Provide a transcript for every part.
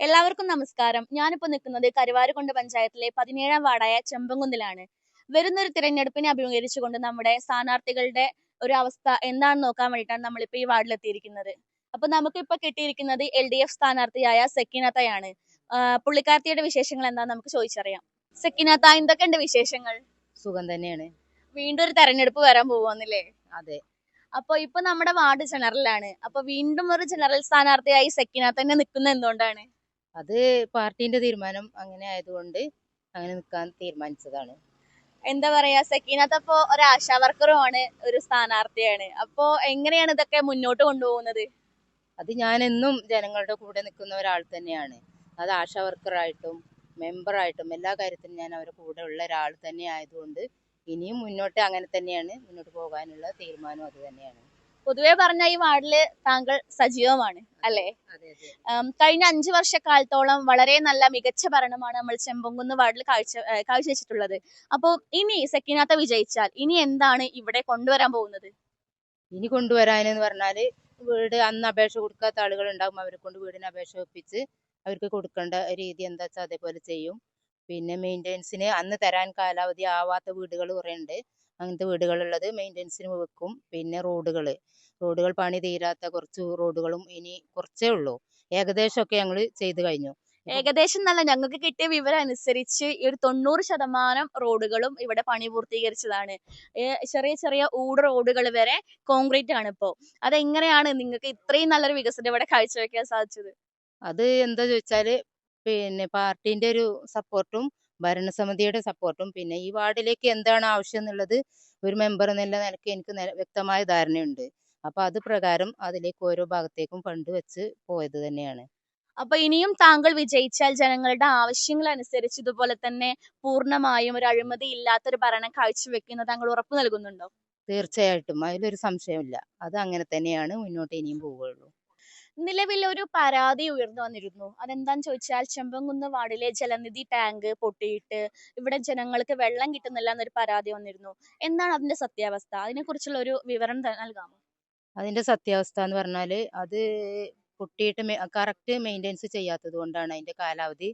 എല്ലാവർക്കും നമസ്കാരം. ഞാനിപ്പോ നിൽക്കുന്നത് കരുവാരുകുണ്ട് പഞ്ചായത്തിലെ പതിനേഴാം വാർഡായ ചെമ്പങ്കുന്നിലാണ് വരുന്നൊരു തിരഞ്ഞെടുപ്പിനെ അഭിമുഖീകരിച്ചുകൊണ്ട് നമ്മുടെ സ്ഥാനാർത്ഥികളുടെ ഒരു അവസ്ഥ എന്താണെന്ന് നോക്കാൻ വേണ്ടിയിട്ടാണ് നമ്മളിപ്പോ ഈ വാർഡിൽ എത്തിയിരിക്കുന്നത് അപ്പൊ നമുക്കിപ്പോ കിട്ടിയിരിക്കുന്നത് എൽ ഡി എഫ് സ്ഥാനാർത്ഥിയായ സെക്കിനത്തയാണ്. പുള്ളിക്കാർത്തിയുടെ വിശേഷങ്ങൾ എന്താന്ന് നമുക്ക് ചോദിച്ചറിയാം. സെക്കിനത്ത എന്തൊക്കെയുണ്ട് വിശേഷങ്ങൾ? സുഖം തന്നെയാണ്. വീണ്ടും ഒരു തെരഞ്ഞെടുപ്പ് വരാൻ പോവാന്നില്ലേ അതെ. അപ്പൊ ഇപ്പൊ നമ്മുടെ വാർഡ് ജനറലാണ് അപ്പൊ വീണ്ടും ഒരു ജനറൽ സ്ഥാനാർത്ഥിയായി സെക്കിനത്ത് തന്നെ നിൽക്കുന്ന എന്തുകൊണ്ടാണ്? അത് പാർട്ടിന്റെ തീരുമാനം അങ്ങനെ ആയതുകൊണ്ട് അങ്ങനെ നിൽക്കാൻ തീരുമാനിച്ചതാണ്. എന്താ പറയാ സക്കീനത്ത് അപ്പോ ഒരു ആശാ വർക്കറുമാണ് ഒരു സ്ഥാനാർത്ഥിയാണ്. അപ്പോ എങ്ങനെയാണ് ഇതൊക്കെ മുന്നോട്ട് കൊണ്ടുപോകുന്നത്? അത് ഞാൻ എന്നും ജനങ്ങളുടെ കൂടെ നിൽക്കുന്ന ഒരാൾ തന്നെയാണ്. അത് ആശാ വർക്കറായിട്ടും മെമ്പറായിട്ടും എല്ലാ കാര്യത്തിനും ഞാൻ അവരുടെ കൂടെ ഉള്ള ഒരാൾ തന്നെ ആയതുകൊണ്ട് ഇനിയും മുന്നോട്ട് അങ്ങനെ തന്നെയാണ് മുന്നോട്ട് പോകാനുള്ള തീരുമാനം അത് തന്നെയാണ്. പൊതുവെ പറഞ്ഞ ഈ വാർഡിൽ താങ്കൾ സജീവമാണ് അല്ലേ? കഴിഞ്ഞ അഞ്ചു വർഷക്കാലത്തോളം വളരെ നല്ല മികച്ച ഭരണമാണ് നമ്മൾ ചെമ്പങ്കുന്ന് വാർഡിൽ കാഴ്ച കാഴ്ചവെച്ചിട്ടുള്ളത്. അപ്പോ ഇനി സെക്കിനാത്ത വിജയിച്ചാൽ ഇനി എന്താണ് ഇവിടെ കൊണ്ടുവരാൻ പോകുന്നത്? ഇനി കൊണ്ടുവരാനെന്ന് പറഞ്ഞാൽ വീട് അന്ന് അപേക്ഷ കൊടുക്കാത്ത ആളുകൾ ഉണ്ടാകും അവരെ കൊണ്ട് വീടിന് അപേക്ഷ ഒപ്പിച്ച് അവർക്ക് കൊടുക്കേണ്ട രീതി എന്താ വെച്ചാൽ അതേപോലെ ചെയ്യും. പിന്നെ മെയിന്റെനൻസിന് അന്ന് തരാൻ കാലാവധി ആവാത്ത വീടുകൾ കുറേ ഉണ്ട് അങ്ങനത്തെ വീടുകളുള്ളത് മെയിന്റെനൻസിന് വെക്കും. പിന്നെ റോഡുകൾ റോഡുകൾ പണി തീരാത്ത കുറച്ച് റോഡുകളും ഇനി കുറച്ചേ ഉള്ളൂ. ഏകദേശമൊക്കെ ഞങ്ങൾ ചെയ്തു കഴിഞ്ഞു. ഏകദേശം നല്ല ഞങ്ങൾക്ക് കിട്ടിയ വിവരം അനുസരിച്ച് ഈ ഒരു തൊണ്ണൂറ് ശതമാനം റോഡുകളും ഇവിടെ പണി പൂർത്തീകരിച്ചതാണ്. ചെറിയ ചെറിയ ഊട് റോഡുകൾ വരെ കോൺക്രീറ്റ് ആണ് ഇപ്പോ. അതെങ്ങനെയാണ് നിങ്ങൾക്ക് ഇത്രയും നല്ലൊരു വികസനം ഇവിടെ കാഴ്ചവെക്കാൻ സാധിച്ചത്? അത് എന്താ ചോദിച്ചാൽ പിന്നെ പാർട്ടിന്റെ ഒരു സപ്പോർട്ടും ഭരണസമിതിയുടെ സപ്പോർട്ടും പിന്നെ ഈ വാർഡിലേക്ക് എന്താണ് ആവശ്യം എന്നുള്ളത് ഒരു മെമ്പർ എന്നുള്ള നിലയ്ക്ക് എനിക്ക് വ്യക്തമായ ധാരണയുണ്ട്. അപ്പൊ അത് പ്രകാരം അതിലേക്ക് ഓരോ ഭാഗത്തേക്കും ഫണ്ട് വെച്ച് പോയത് തന്നെയാണ്. അപ്പൊ ഇനിയും താങ്കൾ വിജയിച്ചാൽ ജനങ്ങളുടെ ആവശ്യങ്ങൾ അനുസരിച്ച് ഇതുപോലെ തന്നെ പൂർണമായും ഒരു അഴിമതി ഇല്ലാത്തൊരു ഭരണം കാഴ്ചവെക്കുന്ന താങ്കൾ ഉറപ്പു നൽകുന്നുണ്ടോ? തീർച്ചയായിട്ടും. അതിലൊരു സംശയമില്ല അത് അങ്ങനെ തന്നെയാണ്. മുന്നോട്ട് ഇനിയും പോവുകയുള്ളൂ. നിലവിൽ ഒരു പരാതി ഉയർന്നു വന്നിരുന്നു. അതെന്താന്ന് ചോദിച്ചാൽ ചെമ്പങ്കുന്ന് വാർഡിലെ ജലനിധി ടാങ്ക് പൊട്ടിയിട്ട് ഇവിടെ ജനങ്ങൾക്ക് വെള്ളം കിട്ടുന്നില്ല എന്നൊരു പരാതി വന്നിരുന്നു. എന്താണ് അതിന്റെ സത്യാവസ്ഥ? അതിനെക്കുറിച്ചുള്ള ഒരു വിവരം ത- നൽകാമോ? അതിന്റെ സത്യാവസ്ഥ എന്ന് പറഞ്ഞാൽ അത് പൊട്ടിയിട്ട് കറക്റ്റ് മെയിന്റെനൻസ് ചെയ്യാത്തത് കൊണ്ടാണ് അതിന്റെ കാലാവധി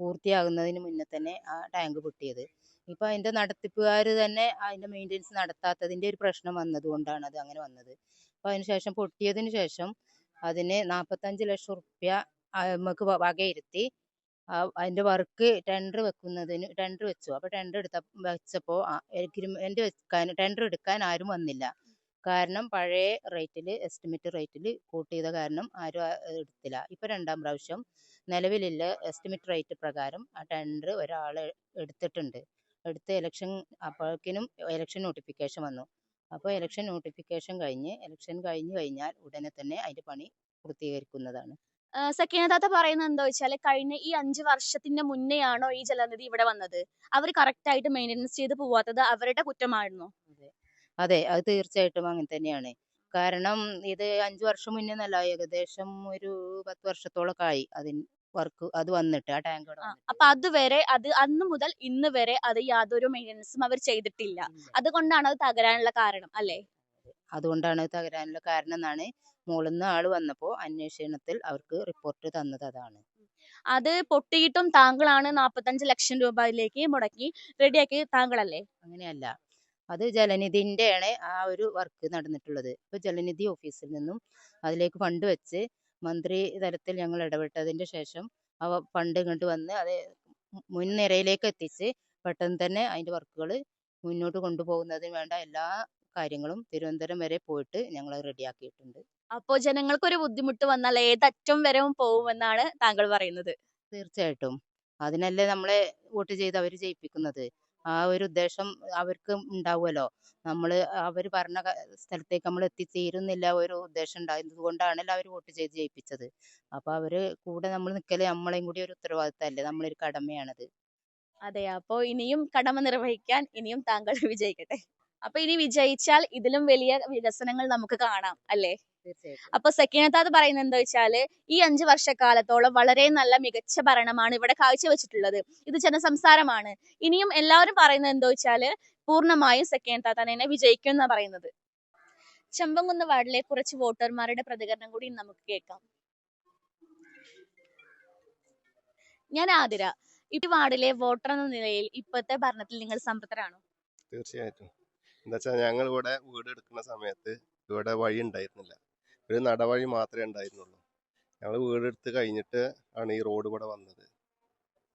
പൂർത്തിയാകുന്നതിന് മുന്നേ തന്നെ ആ ടാങ്ക് പൊട്ടിയത്. ഇപ്പൊ അതിന്റെ നടത്തിപ്പുകാർ തന്നെ അതിന്റെ മെയിന്റെനൻസ് നടത്താത്തതിന്റെ ഒരു പ്രശ്നം വന്നത് കൊണ്ടാണ് അത് അങ്ങനെ വന്നത്. അപ്പൊ അതിന് ശേഷം പൊട്ടിയതിന് ശേഷം അതിന് നാൽപ്പത്തഞ്ച് ലക്ഷം റുപ്യ നമുക്ക് വകയിരുത്തി. അതിന്റെ വർക്ക് ടെൻഡർ വെക്കുന്നതിന് ടെൻഡർ വെച്ചു. അപ്പോൾ ടെൻഡർ എടുത്ത വെച്ചപ്പോൾ എഗ്രിമെന്റ് വെക്കാൻ ടെൻഡർ എടുക്കാൻ ആരും വന്നില്ല. കാരണം പഴയ റേറ്റിൽ എസ്റ്റിമേറ്റ് റേറ്റിൽ കൂട്ട് ചെയ്ത കാരണം ആരും എടുത്തില്ല. ഇപ്പൊ രണ്ടാം പ്രാവശ്യം നിലവിലുള്ള എസ്റ്റിമേറ്റ് റേറ്റ് പ്രകാരം ആ ടെൻഡർ ഒരാൾ എടുത്തിട്ടുണ്ട്. എടുത്ത് ഇലക്ഷൻ അപ്പോഴേക്കിനും ഇലക്ഷൻ നോട്ടിഫിക്കേഷൻ വന്നു. അപ്പോൾ ഇലക്ഷൻ നോട്ടിഫിക്കേഷൻ കഴിഞ്ഞ് ഇലക്ഷൻ കഴിഞ്ഞു കഴിഞ്ഞാൽ ഉടനെ തന്നെ അതിന്റെ പണി പൂർത്തീകരിക്കുന്നതാണ്. സക്കീനദാത്ത പറയുന്നത് എന്താ വെച്ചാൽ കഴിഞ്ഞ ഈ അഞ്ചു വർഷത്തിന്റെ മുന്നെയാണോ ഈ ജലനിധി ഇവിടെ വന്നത്? അവർ കറക്റ്റ് ആയിട്ട് മെയിന്റെനൻസ് ചെയ്ത് പോവാത്തത് അവരുടെ കുറ്റമായിരുന്നോ? അതെ. അതെ അത് തീർച്ചയായിട്ടും അങ്ങനെ തന്നെയാണ്. കാരണം ഇത് അഞ്ചു വർഷം മുന്നേ എന്നല്ല ഏകദേശം ഒരു പത്ത് വർഷത്തോളൊക്കെ ആയി അതിന് വർക്ക് അത് വന്നിട്ട് ആ ടാങ്ക് അപ്പൊ അതുവരെ അത് അന്ന് മുതൽ ഇന്ന് വരെ അത് യാതൊരു മെയിന്റനൻസും അവർ ചെയ്തിട്ടില്ല. അതുകൊണ്ടാണ് അത് തകരാനുള്ള കാരണം അല്ലേ? അതുകൊണ്ടാണ് അത് തകരാനുള്ള കാരണം എന്നാണ് മുകളിൽ ആൾ വന്നപ്പോൾ അന്വേഷണത്തിൽ അവർക്ക് റിപ്പോർട്ട് തന്നത് അതാണ്. അത് പൊട്ടിയിട്ടും താങ്കളാണ് നാപ്പത്തഞ്ച് ലക്ഷം രൂപയിലേക്ക് മുടക്കി റെഡിയാക്കി താങ്കളല്ലേ? അങ്ങനെയല്ല. അത് ജലനിധിന്റെയാണ് ആ ഒരു വർക്ക് നടന്നിട്ടുള്ളത്. ഇപ്പോൾ ജലനിധി ഓഫീസിൽ നിന്നും അതിലേക്ക് ഫണ്ട് വെച്ച് മന്ത്രി തലത്തിൽ ഞങ്ങൾ ഇടപെട്ടതിന് ശേഷം അവ ഫണ്ട് ഇങ്ങോട്ട് വന്ന് അത് മുൻനിരയിലേക്ക് എത്തിച്ച് പെട്ടെന്ന് തന്നെ അതിന്റെ വർക്കുകൾ മുന്നോട്ട് കൊണ്ടുപോകുന്നതിന് വേണ്ട എല്ലാ കാര്യങ്ങളും തിരുവനന്തപുരം വരെ പോയിട്ട് ഞങ്ങൾ റെഡിയാക്കിയിട്ടുണ്ട്. അപ്പോ ജനങ്ങൾക്ക് ഒരു ബുദ്ധിമുട്ട് വന്നാൽ ഏതറ്റം വരെ പോകുമെന്നാണ് താങ്കൾ പറയുന്നത്? തീർച്ചയായിട്ടും. അതിനല്ലേ നമ്മളെ വോട്ട് ചെയ്ത് അവർ ജയിപ്പിക്കുന്നത്. ആ ഒരു ഉദ്ദേശം അവർക്ക് ഉണ്ടാവുമല്ലോ. നമ്മൾ അവർ പറഞ്ഞ സ്ഥലത്തേക്ക് നമ്മൾ എത്തിച്ചേരുന്നില്ല ഒരു ഉദ്ദേശം ഉണ്ടായത് കൊണ്ടാണല്ലോ അവർ വോട്ട് ചെയ്ത് ജയിപ്പിച്ചത്. അപ്പോൾ അവർ കൂടെ നമ്മൾ നിൽക്കൽ നമ്മളെയും കൂടി ഒരു ഉത്തരവാദിത്തമല്ലേ? നമ്മളൊരു കടമയാണത്. അതെ അപ്പോ ഇനിയും കടമ നിർവഹിക്കാൻ ഇനിയും താങ്കൾ വിജയിക്കട്ടെ. അപ്പൊ ഇനി വിജയിച്ചാൽ ഇതിലും വലിയ വികസനങ്ങൾ നമുക്ക് കാണാം അല്ലേ? അപ്പൊ സക്കീനത്താത് പറയുന്നത് എന്താ വെച്ചാൽ ഈ അഞ്ചു വർഷക്കാലത്തോളം വളരെ നല്ല മികച്ച ഭരണമാണ് ഇവിടെ കാഴ്ചവെച്ചിട്ടുള്ളത്. ഇത് ജനസംസാരമാണ്. ഇനിയും എല്ലാവരും പറയുന്നത് എന്താ വെച്ചാൽ പൂർണമായും സക്കീനത്താത്ത തന്നെ വിജയിക്കും എന്നാ പറയുന്നത്. ചെമ്പംകുന്ന് വാർഡിലെ കുറച്ച് വോട്ടർമാരുടെ പ്രതികരണം കൂടി നമുക്ക് കേൾക്കാം. ഞാൻ ആതിര. ഈ വാർഡിലെ വോട്ടർ എന്ന നിലയിൽ ഇപ്പോഴത്തെ ഭരണത്തിൽ നിങ്ങൾ സംതൃപ്തരാണോ തീർച്ചയായിട്ടും. എന്താ വെച്ചാൽ ഞങ്ങൾ ഇവിടെ വീട് എടുക്കുന്ന സമയത്ത് ഇവിടെ വഴി ഉണ്ടായിരുന്നില്ല ഒരു നടവഴി മാത്രമേ ഉണ്ടായിരുന്നുള്ളൂ. ഞങ്ങൾ വീടെടുത്ത് കഴിഞ്ഞിട്ട് ആണ് ഈ റോഡ് ഇവിടെ വന്നത്.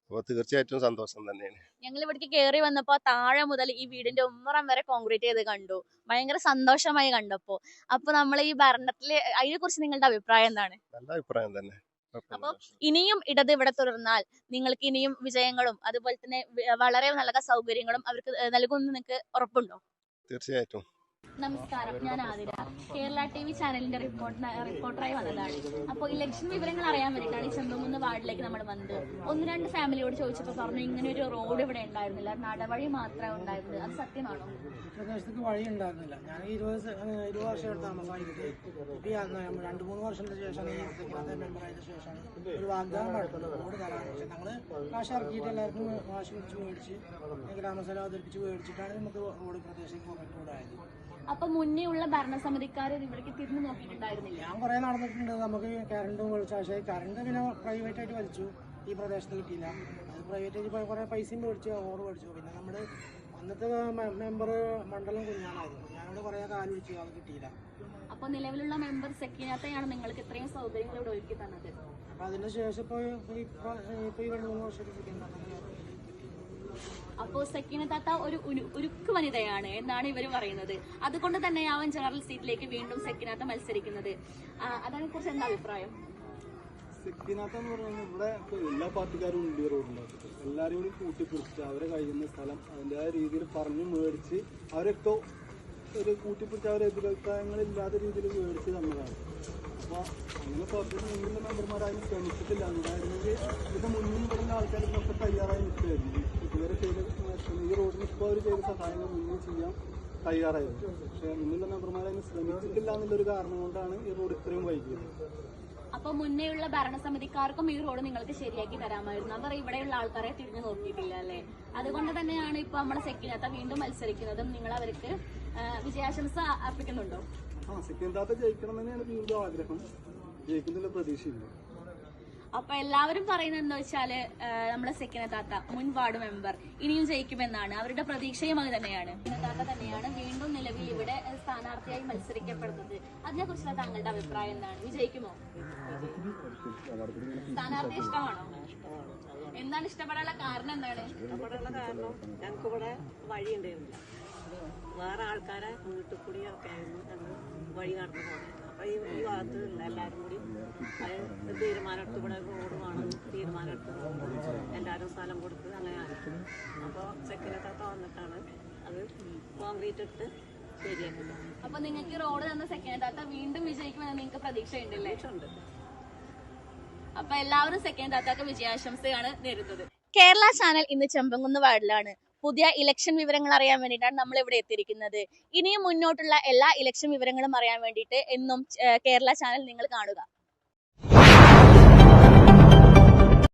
അപ്പോൾ തീർച്ചയായിട്ടും സന്തോഷം തന്നെയാണ്. ഞങ്ങൾ ഇവിടേക്ക് കയറി വന്നപ്പോൾ താഴെ മുതൽ ഈ വീടിന്റെ ഉമ്മറം വരെ കോൺക്രീറ്റ് ചെയ്ത് കണ്ടു. ഭയങ്കര സന്തോഷമായി കണ്ടപ്പോ. അപ്പൊ നമ്മൾ ഈ ഭരണത്തിൽ അതിനെ കുറിച്ച് നിങ്ങളുടെ അഭിപ്രായം എന്താണ്? നല്ല അഭിപ്രായം തന്നെ. അപ്പൊ ഇനിയും ഇടത് ഇവിടെ തുടർന്നാൽ നിങ്ങൾക്ക് ഇനിയും വിജയങ്ങളും അതുപോലെ തന്നെ വളരെ നല്ല സൗകര്യങ്ങളും അവർക്ക് നൽകുമെന്ന് നിങ്ങൾക്ക് ഉറപ്പുണ്ടോ? തീർച്ചയായിട്ടും. നമസ്കാരം. ഞാൻ ആതിര. കേരള ടി വി ചാനലിന്റെ റിപ്പോർട്ട് റിപ്പോർട്ടറായി വന്നതാണ്. അപ്പോൾ ഇലക്ഷൻ വിവരങ്ങൾ അറിയാൻ വേണ്ടിയിട്ടാണ് ഈ ചെമ്പമൂന്ന് വാർഡിലേക്ക് നമ്മൾ വന്നത്. ഒന്ന് രണ്ട് ഫാമിലിയോട് ചോദിച്ചപ്പോൾ പറഞ്ഞു ഇങ്ങനെ ഒരു റോഡ് ഇവിടെ ഉണ്ടായിരുന്നില്ല. നടവഴി മാത്രമേ ഉണ്ടായിരുന്നത് അത് സത്യമാണോ? പ്രദേശത്തേക്ക് വഴി ഉണ്ടായിരുന്നില്ല. ഞാൻ ഇരുപത് ഇരുപത് വർഷമായിട്ട് താമസമായിട്ട് രണ്ട് മൂന്ന് വർഷത്തിന് ശേഷം ഈ സെക്രട്ടറി മെമ്പർ ആയതിനു ശേഷമാണ് ഒരു വാഗ്ദാനം നടത്തുന്നത് റോഡ് തരാൻ പക്ഷെ ഞങ്ങൾ കാശ് ഇറക്കിയിട്ട് എല്ലാവർക്കും കാശ് പിടിച്ച് മേടിച്ച് ഗ്രാമസഭ അവതരിപ്പിച്ച് മേടിച്ചിട്ടാണ് നമുക്ക് റോഡ് പ്രദേശത്തേക്ക് ആയത്. അപ്പൊ മുന്നേ ഉള്ള ഭരണസമിതിക്കാർ ഇവിടേക്ക് തിരിഞ്ഞു നോക്കിയിട്ടുണ്ടായിരുന്നില്ല. ഞാൻ കുറേ നടന്നിട്ടുണ്ട്. നമുക്ക് കറണ്ടും വിളിച്ചു പക്ഷേ കറണ്ട് പിന്നെ പ്രൈവറ്റ് ആയിട്ട് വലിച്ചു ഈ പ്രദേശത്ത് കിട്ടിയില്ല. അത് പ്രൈവറ്റ് ആയിട്ട് കുറെ പൈസയും മേടിച്ചു ഓറ് മേടിച്ചു. പിന്നെ നമ്മൾ അന്നത്തെ മെമ്പർ മണ്ഡലം കുഞ്ഞാണായിരുന്നു. ഞാനോട് കുറെ കാൽ വിളിച്ചു അത് കിട്ടിയില്ല. അപ്പൊ നിലവിലുള്ള മെമ്പർ സെക്കിനകത്തെയാണ് നിങ്ങൾക്ക് ഇത്രയും സൗകര്യങ്ങൾ ഇവിടെ ഒരുക്കി തന്നത്? അപ്പൊ അതിനുശേഷം ശേഷം ഇപ്പൊ ഇപ്പൊ ഈ രണ്ടു മൂന്ന് വർഷത്തിൽ കിട്ടിയിട്ടുണ്ട് അപ്പോ സക്കീന താത്ത ഒരു ഉരു- ഉരുക്ക് വനിതയാണ് എന്നാണ് ഇവർ പറയുന്നത്. അതുകൊണ്ട് തന്നെ തന്നെയാവും ജനറൽ സീറ്റിലേക്ക് വീണ്ടും സക്കീനാത്ത മത്സരിക്കുന്നത്. അതിനെ കുറിച്ച് എന്താ അഭിപ്രായം? സിക്കിനാത്ത എന്ന് പറയുന്നത് ഇവിടെ എല്ലാ പാർട്ടിക്കാരും ഉണ്ട് റോഡിനകത്ത്. എല്ലാവരും കൂടി കൂട്ടിപ്പിടിച്ചിട്ട് അവരെ കഴിയുന്ന സ്ഥലം അതിന്റെതായ രീതിയിൽ പറഞ്ഞു മേടിച്ച് അവരൊക്കെ ഒരു കൂട്ടിപ്പിടിച്ച് അവരെ എതിരഭിപ്രായങ്ങളില്ലാത്ത രീതിയിൽ മേടിച്ച് തന്നതാണ്. അപ്പോൾ അങ്ങനെ പുറത്തുനിന്ന് മുന്നിലുള്ള മെമ്പർമാരാരും ശ്രമിച്ചിട്ടില്ല. ഉണ്ടായിരുന്നെങ്കിൽ ഇതിന്റെ മുന്നിൽ വരുന്ന ആൾക്കാർ ഇതിനൊക്കെ തയ്യാറായി നിൽക്കുകയായിരുന്നു ഇതുവരെ ചെയ്ത ഈ റോഡിന് ഇപ്പോൾ അവർ ചെയ്ത സഹായങ്ങൾ മുന്നേ ചെയ്യാൻ തയ്യാറായിരുന്നു. പക്ഷേ മുന്നിലുള്ള മെമ്പർമാരതിന് ശ്രമിച്ചിട്ടില്ല എന്നുള്ളൊരു കാരണം കൊണ്ടാണ് ഈ റോഡ് ഇത്രയും വൈകിയത്. അപ്പൊ മുന്നേയുള്ള ഭരണസമിതിക്കാർക്കും ഈ റോഡ് നിങ്ങൾക്ക് ശരിയാക്കി തരാമായിരുന്നു. അവർ ഇവിടെയുള്ള ആൾക്കാരെ തിരിഞ്ഞു നോക്കിയിട്ടില്ല അല്ലെ? അതുകൊണ്ട് തന്നെയാണ് ഇപ്പൊ നമ്മുടെ സെക്കിനാത്ത വീണ്ടും മത്സരിക്കുന്നതും നിങ്ങൾ അവർക്ക് വിജയാശംസ അർപ്പിക്കുന്നുണ്ടോ? ആ സിക്കിം താത്ത ജയിക്കണം തന്നെയാണ് വീണ്ടും ആഗ്രഹം. ജയിക്കുന്നുള്ള പ്രതീക്ഷയില്ല. അപ്പൊ എല്ലാവരും പറയുന്നത് എന്താ വെച്ചാൽ നമ്മുടെ സെക്കിന താത്ത മുൻ വാർഡ് മെമ്പർ ഇനിയും ജയിക്കുമെന്നാണ്. അവരുടെ പ്രതീക്ഷയും അത് തന്നെയാണ്. താത്ത തന്നെയാണ് വീണ്ടും നിലവിൽ ഇവിടെ സ്ഥാനാർത്ഥിയായി മത്സരിക്കപ്പെടുന്നത്. അതിനെ കുറിച്ചുള്ള താങ്കളുടെ അഭിപ്രായം എന്താണ്? വിജയിക്കുമോ സ്ഥാനാർത്ഥി ഇഷ്ടമാണോ? എന്താണ് ഇഷ്ടപ്പെടാനുള്ള കാരണം എന്താണ്? ഇഷ്ടപ്പെടാനുള്ള കാരണം ഞങ്ങൾക്ക് ഇവിടെ വഴി ഉണ്ടായിരുന്നില്ല വേറെ ആൾക്കാരെ വീട്ടിൽ കൂടി ഒക്കെ ആയിരുന്നു ഞങ്ങൾ വഴി നടന്നു പോകുന്നത് ഈ ഈ ഭാഗത്ത് ഉള്ള എല്ലാവരും കൂടി അത് തീരുമാനമെടുത്ത് ഇവിടെ റോഡ് വേണം തീരുമാനമെടുത്ത് എല്ലാവരും സ്ഥലം കൊടുത്ത് അപ്പോൾ സെക്രട്ടറി വന്നിട്ടാണ് അത് കോൺക്രീറ്റ് ഇട്ട് ശരിയാക്കുന്നത് അപ്പൊ നിങ്ങൾക്ക് റോഡ് തന്ന സെക്കൻഡ് താത്ത വീണ്ടും വിജയിക്കുമെന്ന് നിങ്ങൾക്ക് പ്രതീക്ഷയുണ്ടല്ലേ? ഉണ്ട് അപ്പൊ എല്ലാവരും സെക്കൻഡ് താത്താക്ക് വിജയാശംസയാണ് നേരുന്നത്. കേരള ചാനൽ ഇന്ന് ചെമ്പങ്കുന്ന് വാർഡിലാണ് പുതിയ ഇലക്ഷൻ വിവരങ്ങൾ അറിയാൻ വേണ്ടിയിട്ടാണ് നമ്മൾ ഇവിടെ എത്തിയിരിക്കുന്നത്. ഇനിയും മുന്നോട്ടുള്ള എല്ലാ ഇലക്ഷൻ വിവരങ്ങളും അറിയാൻ വേണ്ടിയിട്ട് എന്നും കേരള ചാനൽ നിങ്ങൾ കാണുക.